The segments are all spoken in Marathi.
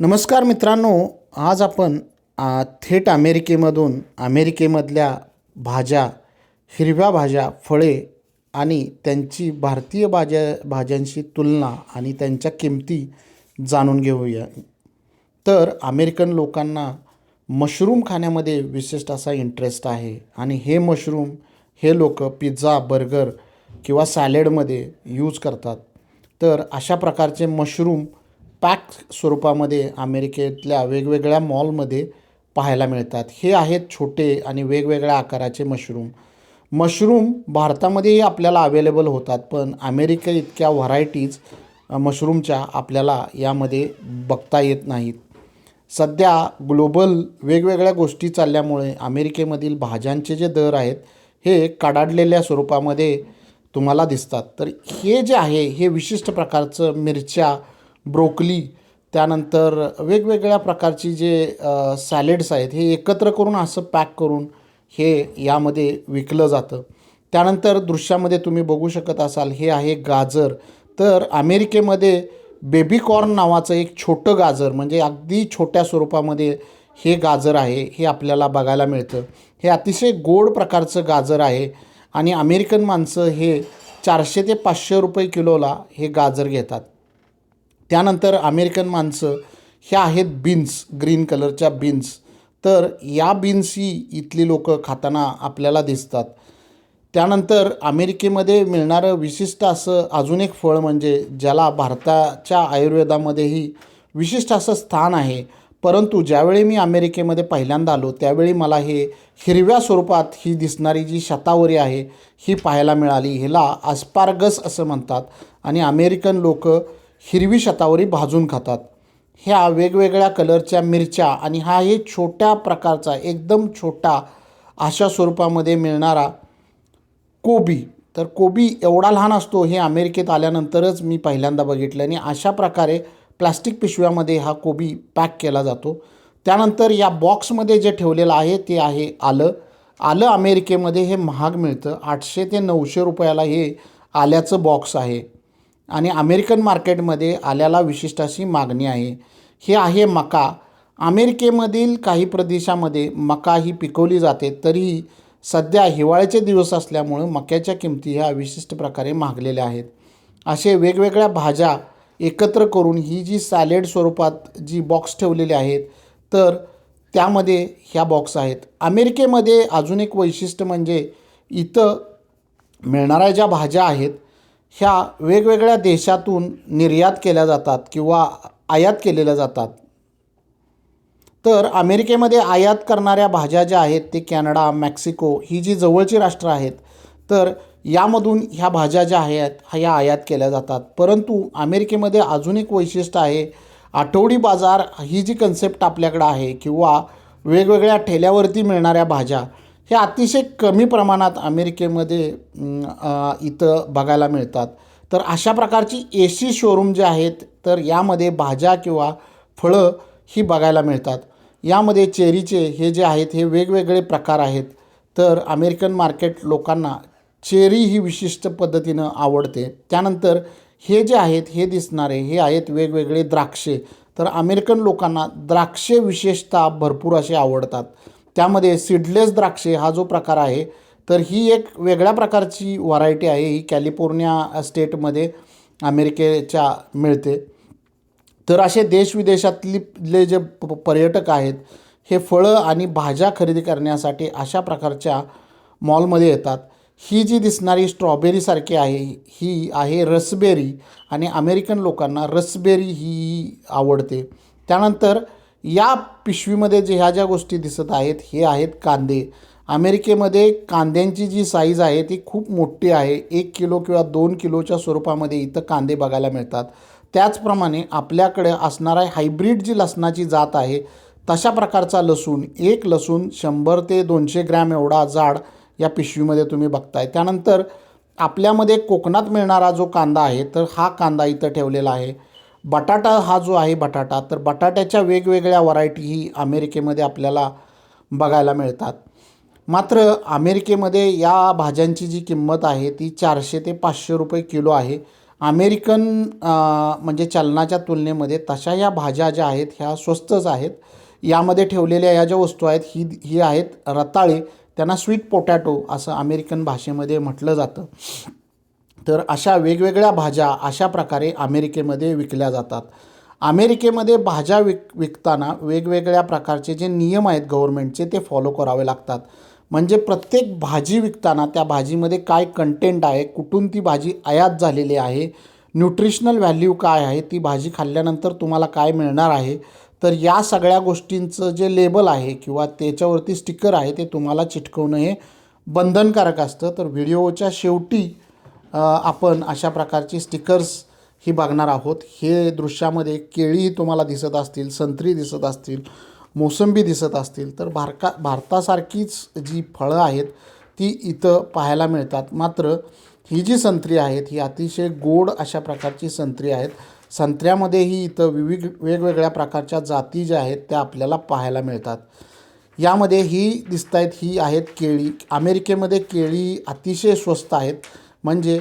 नमस्कार मित्रांनो आज आपण थेट अमेरिकेमधून अमेरिकेमधल्या भाज्या हिरव्या भाज्या फळे आणि त्यांची भारतीय भाज्या भाज्यांशी तुलना आणि त्यांच्या किमती जाणून घेऊया. तर अमेरिकन लोकांना मशरूम खाण्यामध्ये विशिष्ट असा इंटरेस्ट आहे आणि हे मशरूम हे लोक पिझ्झा बर्गर किंवा सॅलेडमध्ये यूज करतात. तर अशा प्रकारचे मशरूम पॅक स्वरूपामध्ये अमेरिकेतल्या वेगवेगळ्या मॉलमध्ये पाहायला मिळतात. हे आहेत छोटे आणि वेगवेगळ्या आकाराचे मशरूम. मशरूम भारतामध्येही आपल्याला अवेलेबल होतात पण अमेरिका इतक्या व्हरायटीज मशरूमच्या आपल्याला यामध्ये बघता येत नाहीत. सध्या ग्लोबल वेगवेगळ्या गोष्टी चालल्यामुळे अमेरिकेमधील भाज्यांचे जे दर आहेत हे कडाडलेल्या स्वरूपामध्ये तुम्हाला दिसतात. तर हे जे आहे हे विशिष्ट प्रकारचं मिरच्या ब्रोकली त्यानंतर वेगवेगळ्या प्रकारची जे सॅलेड्स आहेत हे एकत्र करून असं पॅक करून हे यामध्ये विकलं जातं. त्यानंतर दृश्यामध्ये तुम्ही बघू शकत असाल हे आहे गाजर. तर अमेरिकेमध्ये बेबीकॉर्न नावाचं एक छोटं गाजर म्हणजे अगदी छोट्या स्वरूपामध्ये हे गाजर आहे हे आपल्याला बघायला मिळतं. हे अतिशय गोड प्रकारचं गाजर आहे आणि अमेरिकन माणसं हे चारशे ते पाचशे रुपये किलोला हे गाजर घेतात. त्यानंतर अमेरिकन माणसं ह्या आहेत बीन्स ग्रीन कलरच्या बीन्स तर या बीन्स ही इथली लोक खाताना आपल्याला दिसतात. त्यानंतर अमेरिकेमध्ये मिळणारं विशिष्ट असं अजून एक फळ म्हणजे ज्याला भारताच्या आयुर्वेदामध्येही विशिष्ट असं स्थान आहे. परंतु ज्यावेळी मी अमेरिकेमध्ये पहिल्यांदा आलो त्यावेळी मला हे हिरव्या स्वरूपात ही दिसणारी जी शतावरी आहे ही पाहायला मिळाली. हिला अस्पार्गस असं म्हणतात. आणि अमेरिकन लोक हिरवी शतावरी भाजून खातात. ह्या वेगवेगळ्या कलरच्या मिरच्या आणि हा हे छोट्या प्रकारचा एकदम छोटा अशा स्वरूपामध्ये मिळणारा कोबी. तर कोबी एवढा लहान असतो हे अमेरिकेत आल्यानंतरच मी पहिल्यांदा बघितलं आणि अशा प्रकारे प्लास्टिक पिशव्यामध्ये हा कोबी पॅक केला जातो. त्यानंतर या बॉक्समध्ये जे ठेवलेलं आहे ते आहे आलं. आलं अमेरिकेमध्ये हे महाग मिळतं. आठशे ते नऊशे रुपयाला हे आल्याचं बॉक्स आहे. आणि अमेरिकन मार्केटमध्ये आल्याला विशिष्ट अशी मागणी आहे. हे आहे मका. अमेरिकेमधील काही प्रदेशामध्ये मका ही पिकवली जाते तरीही सध्या हिवाळ्याचे दिवस असल्यामुळं मक्याच्या किमती ह्या विशिष्ट प्रकारे महागलेल्या आहेत. असे वेगवेगळ्या भाज्या एकत्र करून ही जी सॅलेड स्वरूपात जी बॉक्स ठेवलेली आहेत तर त्यामध्ये ह्या बॉक्स आहेत. अमेरिकेमध्ये अजून एक वैशिष्ट्य म्हणजे इथं मिळणाऱ्या ज्या भाज्या आहेत ह्या वेगवेगळ्या देशातून निर्यात केल्या जातात किंवा आयात केलेल्या जातात. तर अमेरिकेमध्ये आयात करणाऱ्या भाज्या ज्या आहेत ते कॅनडा मेक्सिको ही जी जवळची राष्ट्रं आहेत तर यामधून ह्या भाज्या ज्या आहेत ह्या आयात केल्या जातात. परंतु अमेरिकेमध्ये अजून एक वैशिष्ट्य आहे आठवडी बाजार ही जी कन्सेप्ट आपल्याकडं आहे किंवा वेगवेगळ्या ठेल्यावरती मिळणाऱ्या भाज्या हे अतिशय कमी प्रमाणात अमेरिकेमध्ये इथं बघायला मिळतात. तर अशा प्रकारची ए सी शोरूम जे आहेत तर यामध्ये भाज्या किंवा फळं ही बघायला मिळतात. यामध्ये चेरीचे हे जे आहेत हे वेगवेगळे प्रकार आहेत. तर अमेरिकन मार्केट लोकांना चेरी ही विशिष्ट पद्धतीनं आवडते. त्यानंतर हे जे आहेत हे दिसणारे हे आहेत वेगवेगळे द्राक्षे. तर अमेरिकन लोकांना द्राक्षे विशेषतः भरपूर असे आवडतात. त्यामध्ये सीडलेस द्राक्षे हा जो प्रकार आहे तर ही एक वेगळ्या प्रकारची व्हरायटी आहे. ही कॅलिफोर्निया स्टेटमध्ये अमेरिकेच्या मिळते. तर असे देशविदेशातले जे प पर्यटक आहेत हे फळं आणि भाज्या खरेदी करण्यासाठी अशा प्रकारच्या मॉलमध्ये येतात. ही जी दिसणारी स्ट्रॉबेरीसारखी आहे ही आहे रसबेरी आणि अमेरिकन लोकांना रसबेरी ही आवडते. त्यानंतर या पिशवीमध्ये जे ह्या ज्या गोष्टी दिसत आहेत हे आहेत कांदे. अमेरिकेमध्ये कांद्यांची जी साईज आहे ती खूप मोठी आहे. एक किलो किंवा दोन किलोच्या स्वरूपामध्ये इथं कांदे बघायला मिळतात. त्याचप्रमाणे आपल्याकडे असणारा हायब्रीड जी लसणाची जात आहे तशा प्रकारचा लसूण एक लसूण शंभर ते दोनशे ग्रॅम एवढा जाड या पिशवीमध्ये तुम्ही बघताय. त्यानंतर आपल्यामध्ये कोकणात मिळणारा जो कांदा आहे तर हा कांदा इथं ठेवलेला आहे. बटाटा हा जो आहे बटाटा तर बटाट्याच्या वेगवेगळ्या व्हरायटी ही अमेरिकेमध्ये आपल्याला बघायला मिळतात. मात्र अमेरिकेमध्ये या भाज्यांची जी किंमत आहे ती चारशे ते पाचशे रुपये किलो आहे. अमेरिकन म्हणजे चलनाच्या तुलनेमध्ये तशा या भाज्या ज्या आहेत ह्या स्वस्तच आहेत. यामध्ये ठेवलेल्या या ज्या वस्तू आहेत ही ही आहेत रताळे. त्यांना स्वीट पोटॅटो असं अमेरिकन भाषेमध्ये म्हटलं जातं. तर अशा वेगवेगळ्या भाज्या अशा प्रकारे अमेरिकेमध्ये विकल्या जातात. अमेरिकेमध्ये भाज्या विक विकताना वेगवेगळ्या प्रकारचे जे नियम आहेत गव्हर्मेंटचे ते फॉलो करावे लागतात. म्हणजे प्रत्येक भाजी विकताना त्या भाजीमध्ये काय कंटेंट आहे कुठून ती भाजी आयात झालेली आहे न्यूट्रिशनल व्हॅल्यू काय आहे ती भाजी खाल्ल्यानंतर तुम्हाला काय मिळणार आहे तर या सगळ्या गोष्टींचं जे लेबल आहे किंवा त्याच्यावरती स्टिकर आहे ते तुम्हाला चिटकवणं हे बंधनकारक असतं. तर व्हिडिओच्या शेवटी आपण अशा प्रकारची स्टिकर्स ही बघणार आहोत. हे दृश्यामध्ये केळी तुम्हाला दिसत असतील संत्री दिसत असतील मोसंबी दिसत असतील तर भारका भारतासारखीच जी फळं आहेत ती इथं पाहायला मिळतात. मात्र ही जी संत्री आहेत ही अतिशय गोड अशा प्रकारची संत्री आहेत. संत्र्यामध्येही इथं विविध वेगवेगळ्या प्रकारच्या जाती ज्या आहेत त्या आपल्याला पाहायला मिळतात. यामध्ये ही दिसत आहेत ही आहेत केळी. अमेरिकेमध्ये केळी अतिशय स्वस्त आहेत. म्हणजे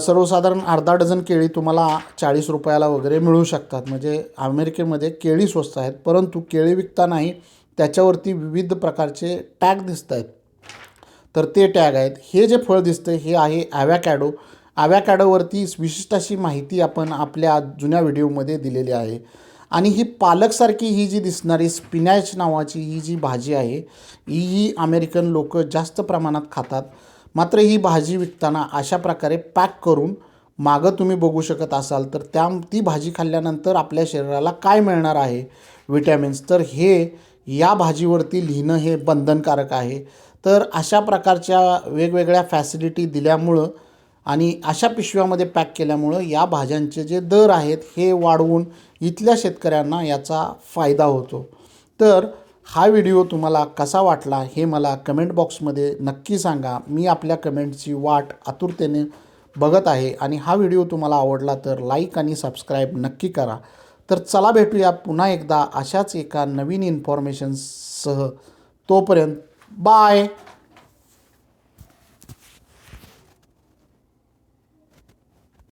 सर्वसाधारण अर्धा डझन केळी तुम्हाला चाळीस रुपयाला वगैरे मिळू शकतात. म्हणजे अमेरिकेमध्ये केळी स्वस्त आहेत परंतु केळी विकतानाही त्याच्यावरती विविध प्रकारचे टॅग दिसत आहेत. तर ते टॅग आहेत. हे जे फळ दिसतं हे आहे ॲव्हॅकॅडो. ॲव्हॅकॅडोवरती विशिष्ट अशी माहिती आपण आपल्या जुन्या व्हिडिओमध्ये दिलेली आहे. आणि ही पालकसारखी ही जी दिसणारी स्पिनॅच नावाची ही जी भाजी आहे ही ही अमेरिकन लोक जास्त प्रमाणात खातात. मात्र ही भाजी विकताना अशा प्रकारे पॅक करून मागं तुम्ही बघू शकत असाल तर त्या ती भाजी खाल्ल्यानंतर आपल्या शरीराला काय मिळणार आहे? विटॅमिन्स. तर हे या भाजीवरती लिहिणं हे बंधनकारक आहे. तर अशा प्रकारच्या वेगवेगळ्या फॅसिलिटी दिल्यामुळं आणि अशा पिशव्यामध्ये पॅक केल्यामुळं या भाज्यांचे जे दर आहेत हे वाढवून इथल्या शेतकऱ्यांना याचा फायदा होतो. तर हा व्हिडिओ तुम्हाला कसा वाटला हे मला कमेंट बॉक्समध्ये नक्की सांगा. मी आपल्या कमेंटची वाट आतुरतेने बघत आहे आणि हा व्हिडिओ तुम्हाला आवडला तर लाईक आणि सबस्क्राईब नक्की करा. तर चला भेटूया पुन्हा एकदा अशाच एका नवीन इन्फॉर्मेशनसह तोपर्यंत बाय